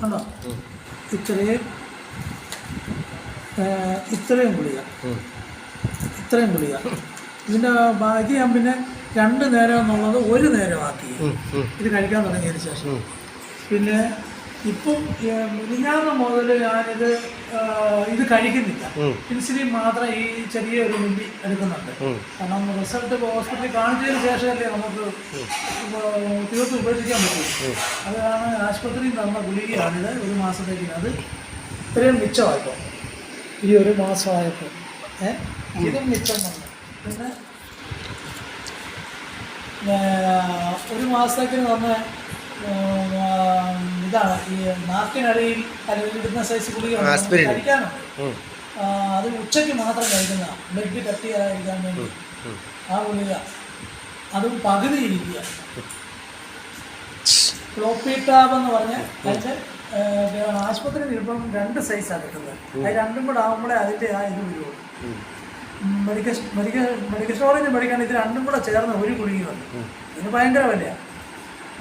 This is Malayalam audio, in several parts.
കണ്ടോ? ഇത്രയും ഇത്രയും ഗുളിക. ഇത്രയും ഗുളിക. ഇതിന്റെ ബാക്കി ഞാൻ പിന്നെ രണ്ട് നേരം എന്നുള്ളത് ഒരു നേരമാക്കി. ഇത് കഴിക്കാൻ തുടങ്ങിയതിന് ശേഷം. പിന്നെ ഇപ്പം മിനിഞ്ഞാറ് മുതൽ ഞാനിത് ഇത് കഴിക്കുന്നില്ല. ഇൻസുലിൻ മാത്രം ഈ ചെറിയ ഒരു മില്ലി എടുക്കുന്നുണ്ട്. കാരണം റിസൾട്ട് ഹോസ്പിറ്റലിൽ കാണിച്ചതിന് ശേഷമല്ലേ നമുക്ക് തീർത്തും ഉപേക്ഷിക്കാൻ പറ്റും. അതാണ് ആശുപത്രിയിൽ തന്ന ഗുളികയാണിത്. ഒരു മാസത്തേക്ക് അത് ഇത്രയും മിച്ചമായപ്പോൾ. ഈ ഒരു മാസമായപ്പോൾ. ഏഹ് ഇതും മിച്ചം വന്നു പിന്നെ ഒരു മാസത്തേക്കിന് തന്ന ഇതാണ്. ഈ നാക്കിനടിയിൽ സൈസ് ഗുളിക. കഴിക്കാനുണ്ട് അത് ഉച്ചയ്ക്ക് മാത്രം കഴിക്കുന്ന ബ്ലഡ് കട്ട് ചെയ്യാതിരിക്കാൻ വേണ്ടി. ആ ഗുളിക. അതും പകുതി ഇരിക്കുക. ഫ്ലോപ്പി ടാബ് എന്ന് പറഞ്ഞ അതിന്റെ ആശുപത്രിയിൽ ഇപ്പം രണ്ട് സൈസാണ് കിട്ടുന്നത്. അത് രണ്ടും കൂടെ ആകുമ്പോഴേ അതിന്റെ ആ ഇത് വരുള്ളൂ. മെഡിക്കൽ മെഡിക്കൽ മെഡിക്കൽ സ്റ്റോറിൽ നിന്ന് മേടിക്കാൻ ഇത് രണ്ടും കൂടെ ചേർന്ന് ഒരു ഗുളികയുണ്ട് ഇതിന് ഭയങ്കര വിലയാണ്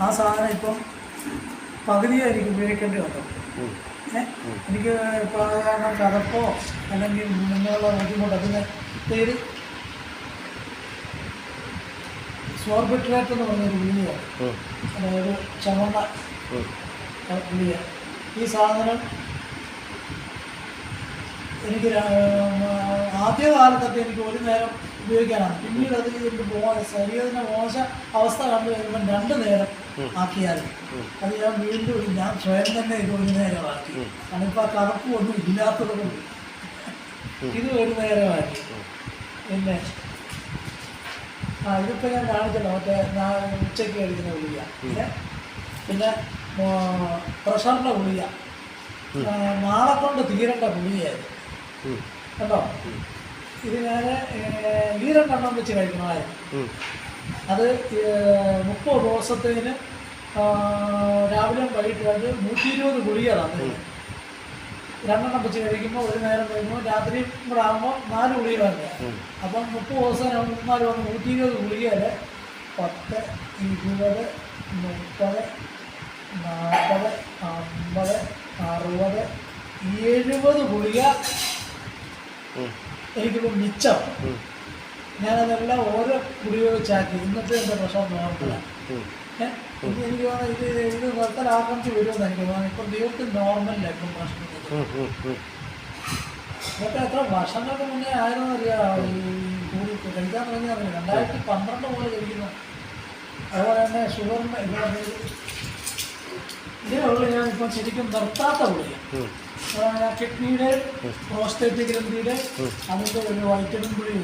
ആ സാധനം ഇപ്പം പകുതിയെ എനിക്ക് ഉപയോഗിക്കേണ്ടി വന്നത്. ഏഹ് എനിക്ക് ഇപ്പോൾ കടപ്പോ അല്ലെങ്കിൽ മുന്നോട്ടുള്ള ബുദ്ധിമുട്ട് അതിന് പേര് സോർബിട്രേറ്റ് എന്ന് പറഞ്ഞൊരു ഗുളികയാണ് അതായത് ചുമന്ന ഗുളിക. ഈ സാധനം എനിക്ക് ആദ്യകാലത്തൊക്കെ ആദ്യ കാലത്തൊക്കെ എനിക്ക് ഒരു നേരം ഉപയോഗിക്കാനാണ്. പിന്നീട് അത് ഇതിന്റെ മോശ ശരീരത്തിന്റെ മോശ അവസ്ഥ കണ്ടു കഴിയുമ്പോൾ രണ്ട് നേരം ആക്കിയാൽ അത് ഞാൻ വീണ്ടും ഞാൻ സ്വയം തന്നെ ഇത് ഒരു നേരമാക്കി. കാരണം ഇപ്പോൾ ആ കറുപ്പ് ഒന്നും ഇല്ലാത്തത് കൊണ്ട് ഇത് ഒരു നേരമാക്കി. പിന്നെ ആ ഇതിപ്പോൾ ഞാൻ കാണിച്ചല്ലോ മറ്റേ ഞാൻ ഉച്ചയ്ക്ക് കഴിക്കുന്ന ഗുളിക. പിന്നെ പിന്നെ പ്രഷറിന്റെ ഗുളിക. നാളെ കൊണ്ട് തീരേണ്ട ഗുളികയായിരുന്നു. കേട്ടോ ഇത് ഞാൻ ഈ രണ്ടെണ്ണം വെച്ച് കഴിക്കണമായിരുന്നു അത് മുപ്പത് ദിവസത്തേന് രാവിലെയും വൈകിട്ടുമായിട്ട് നൂറ്റി ഇരുപത് ഗുളികളാണ് രണ്ടെണ്ണം വെച്ച് കഴിക്കുമ്പോൾ ഒരു നേരം കഴിക്കുമ്പോൾ രാത്രി കൂടെ ആകുമ്പോൾ നാല് ഗുളികളാണ് അപ്പം മുപ്പത് ദിവസം ഞാൻ നാല് വന്ന് നൂറ്റി ഇരുപത് ഗുളികയിൽ പത്ത് ഇരുപത് മുപ്പത് നാൽപ്പത് അമ്പത് അറുപത് എഴുപത് ഗുളിക ഉം, എനിക്കിപ്പോൾ മിച്ചം. ഞാനതെല്ലാം ഓരോ കുടിയോ വെച്ചാക്കി ഇന്നത്തെ എന്റെ പ്രശ്നം ഇത് എനിക്ക് തോന്നുന്നു ഇത് ഇത് ആക്രമിച്ച് വരുമെന്ന് എനിക്ക് തോന്നുന്നു ഇപ്പം ദൈവത്തിൽ നോർമലിലായിരിക്കും ഭക്ഷണം ഉം, ഉം, ഉം. ഇതൊക്കെ എത്ര വർഷങ്ങൾക്ക് മുന്നേ ആയിരുന്നു അറിയാം ഈ കൂടി കഴിക്കാൻ തുടങ്ങി അറിയാം. രണ്ടായിരത്തി പന്ത്രണ്ട് മുതൽ കഴിക്കുന്നു. അതുപോലെ തന്നെ ഷുഗറിന്റെ ഇവിടെ ഇതേ ഉള്ളു ഞാൻ ഇപ്പം ശരിക്കും നിർത്താത്ത ഗുളിക കിഡ്നിയുടെ പ്രോസ്റ്റേറ്റ് ഗ്രന്ഥിയുടെ അതിന്റെ ഒരു വൈറ്റമിൻ ഗുളിക.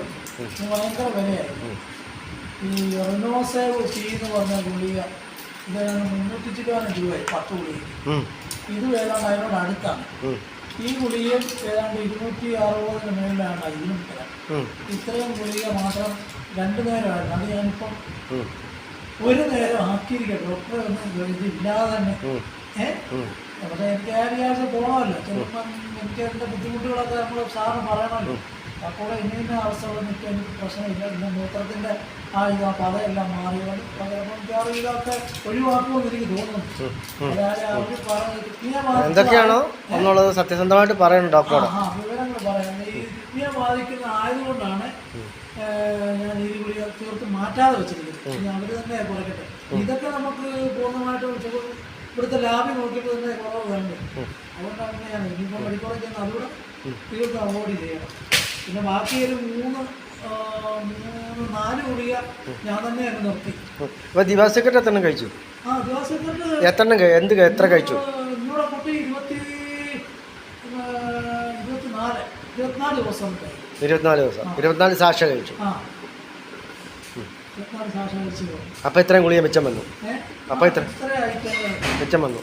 ഭയങ്കര വിലയായിരുന്നു ഈ റെനോസേവ് ടി എന്ന് പറഞ്ഞ ഗുളിക ഇതാണ് മുന്നൂറ്റി ചില്ലാനും രൂപയായി പത്ത് ഗുളിക ഇത് ഏതാണ്ട് അതിനോട് അടുത്താണ്. ഈ ഗുളികയും ഏതാണ്ട് ഇരുന്നൂറ്റി അറുപതിന് മേളിലാണ് അതിനും ഇത്രയും ഗുളിക മാത്രം രണ്ടു നേരമായിരുന്നു. അത് ഞാനിപ്പം ഒരു നേരം ആക്കിയിരിക്കുക ഡോക്ടറെ ഒന്നും ഇല്ലാതെ തന്നെ. ഏഹ്. പക്ഷേ എനിക്ക് ആ ആഴ്ച പോകണമല്ലോ ചിലപ്പം എനിക്ക് എന്റെ ബുദ്ധിമുട്ടുകളൊക്കെ നമ്മൾ സാറിന് പറയണമല്ലോ. അപ്പോൾ ഇനി ഇന്ന അവസ്ഥകളും എനിക്ക് എനിക്ക് പ്രശ്നമില്ല. ഇന്ന് മൂത്രത്തിന്റെ ആ ഇത് ആ പതയെല്ലാം മാറിയത് പകരം ഇതൊക്കെ ഒഴിവാക്കുമെന്ന് എനിക്ക് തോന്നുന്നു അതായത് അവർ എന്തൊക്കെയാണോ? എന്നുള്ളത് സത്യസന്ധമായിട്ട് പറയണം ഡോക്ടർ ആ, വിവരങ്ങൾ പറയാം. ഈ കിഡ്നിയെ ബാധിക്കുന്ന ആയതുകൊണ്ടാണ് ഞാൻ ഈ ഗുളിക തീർത്ത് മാറ്റാതെ വെച്ചിരിക്കുന്നത്. അവർ തന്നെ കുറയ്ക്കട്ടെ. ഇതൊക്കെ നമുക്ക് പൂർണമായിട്ട് ഇവിടുത്തെ ലാബിൽ നോക്കിയിട്ട് തന്നെ കുറവ് വേണ്ട അതുകൊണ്ടാണ് ഞാൻ ചെന്ന് അതുകൂടെ തീർത്ത് അവോയ്ഡ് ചെയ്യണം പിന്നെ ബാക്കി ഒരു മൂന്ന് നാല് ഗുളിക ഞാൻ തന്നെ അങ്ങ് നിർത്തി. എത്ര കഴിച്ചു? ആ എത്ര എന്ത് എത്ര കഴിച്ചു? ഇന്നൂടെ കുട്ടി ഇരുപത്തി ആ, ഇരുപത്തിനാല് ഇരുപത്തിനാല് ദിവസം ഇരുപത്തിനാല് ദിവസം. ഇരുപത്തിനാല് സാക്ഷ കഴിച്ചു. അപ്പൊ ഇത്രയും ഗുളിക മിച്ചം വന്നു. അപ്പൊ ഇത്ര മിച്ചം വന്നു.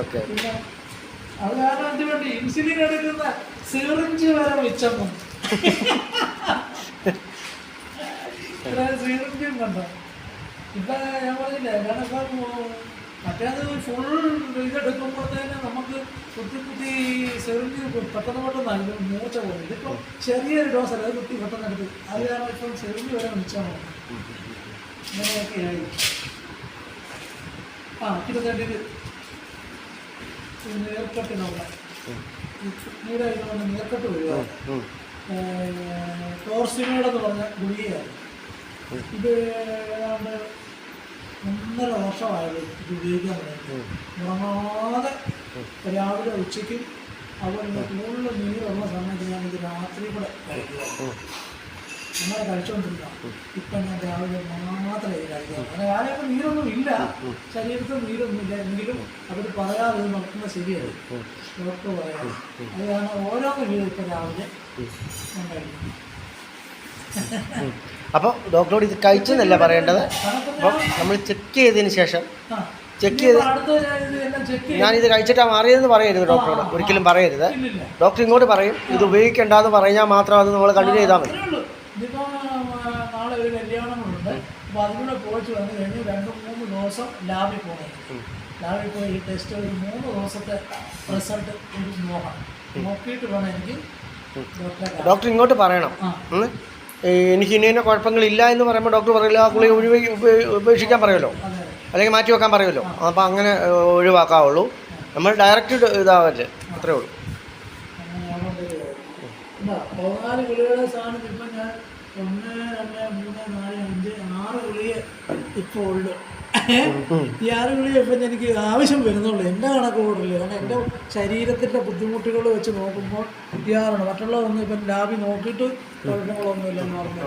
ഓക്കെ. അത് കാരണം വേണ്ടി? ഇൻസുലിൻ എടുക്കുന്ന സിറിഞ്ച് വരെ ഇത്ര സിറിഞ്ചും കണ്ടോ? ഇപ്പൊ ഞാൻ പറഞ്ഞില്ലേ കാരണം ഇപ്പം മറ്റേത് ഫുൾ ഇതെടുക്കുമ്പോഴത്തേന് നമുക്ക് കുത്തി കുത്തി സിറിഞ്ച് പെട്ടെന്ന് പെട്ടെന്ന് ചെറിയൊരു ഡോസ് അല്ല? അത് കുത്തി പെട്ടെന്ന് എടുത്ത്. അത് കാരണം ഇപ്പം സിറിഞ്ച് വരെ മിച്ചമാണ് ഇങ്ങനെയൊക്കെയായി ആ നീർക്കെട്ട് വരിക. പറഞ്ഞ ഗുളികയാണ് ഇത് ഏതാണ്ട് ഒന്നര വർഷമായത് ഇത് ഉപയോഗിക്കാൻ ഉറങ്ങാതെ രാവിലെ ഉച്ചയ്ക്കും അതുപോലെ കൂടുതൽ നീരുള്ള സമയത്ത് ഞാൻ ഇത് രാത്രി കൂടെ കഴിക്കുക. ഉം. കളിച്ചോണ്ടിരിക്കാം ഇപ്പം ഞാൻ രാവിലെ മാത്രമേ കഴിക്കാറുള്ളൂ അങ്ങനെ കാലമൊക്കെ നീരൊന്നും ഇല്ല. ശരീരത്തിൽ നീരൊന്നും ഇല്ല എങ്കിലും അവർ പറയാതെ നടക്കുന്ന ഉം. ഡോക്ടർ പറയാം അത് കാരണം ഓരോന്ന് വീട് ഇപ്പം രാവിലെ ഞാൻ കഴിക്കും അപ്പോൾ ഡോക്ടറോട് ഇത് കഴിച്ചെന്നല്ല പറയേണ്ടത്? അപ്പം നമ്മൾ ചെക്ക് ചെയ്തതിന് ശേഷം ചെക്ക് ചെയ്ത് ഞാനിത് കഴിച്ചിട്ടാണ് മാറിയതെന്ന് പറയരുത് ഡോക്ടറോട്. ഒരിക്കലും പറയരുത്. ഡോക്ടർ ഇങ്ങോട്ട് പറയും ഇത് ഉപയോഗിക്കേണ്ടെന്ന് പറഞ്ഞാൽ മാത്രം അത് നമ്മൾ കണ്ടിന്യൂ ചെയ്താൽ മതി അത്രേ ഉള്ളൂ. ഇതിപ്പോ ആ, നാളെ ഒരു കല്യാണങ്ങളുണ്ട് അപ്പൊ അതിലൂടെ പോയിട്ട് വന്നു കഴിഞ്ഞ് രണ്ട് മൂന്ന് ദിവസം ലാബിൽ പോകണം ലാബിൽ പോയി ഈ ടെസ്റ്റ് ഒരു മൂന്ന് ദിവസത്തെ റിസൾട്ട് എനിക്ക് നോക്കാം നോക്കിയിട്ട് വേണം എനിക്ക് ഡോക്ടർ ഇങ്ങോട്ട് പറയണം. എനിക്ക് ഇനി ഇന്ന കുഴപ്പങ്ങളില്ല എന്ന് പറയുമ്പോൾ ഡോക്ടർ പറയില്ല ആ ഗുളിക ഒഴിവ് ഉപേക്ഷിക്കാൻ പറയുമല്ലോ അല്ലെങ്കിൽ മാറ്റി വെക്കാൻ പറയുമല്ലോ അപ്പോൾ അങ്ങനെ ഒഴിവാക്കാവുള്ളൂ. നമ്മൾ ഡയറക്റ്റ് ഇതാവല്ലേ അത്രേ ഉള്ളൂ. പതിനാല് ഗുളികയുടെ സ്ഥാനത്ത് ഇപ്പം ഞാൻ ഒന്ന് രണ്ട് മൂന്ന് നാല് ആറ് ഗുളിക ഇപ്പോൾ ഉള്ളു ഈ ആറ് ഗുളിക ഇപ്പം എനിക്ക് ആവശ്യം വരുന്നുള്ളൂ. എന്റെ കണക്ക് കൂടില്ല? കാരണം എന്റെ ശരീരത്തിന്റെ ബുദ്ധിമുട്ടുകൾ വെച്ച് നോക്കുമ്പോൾ ചെയ്യാറുണ്ട് മറ്റുള്ളതൊന്നും ഇപ്പം ലാബി നോക്കിയിട്ട് കുഴപ്പങ്ങളൊന്നുമില്ല നോർമൽ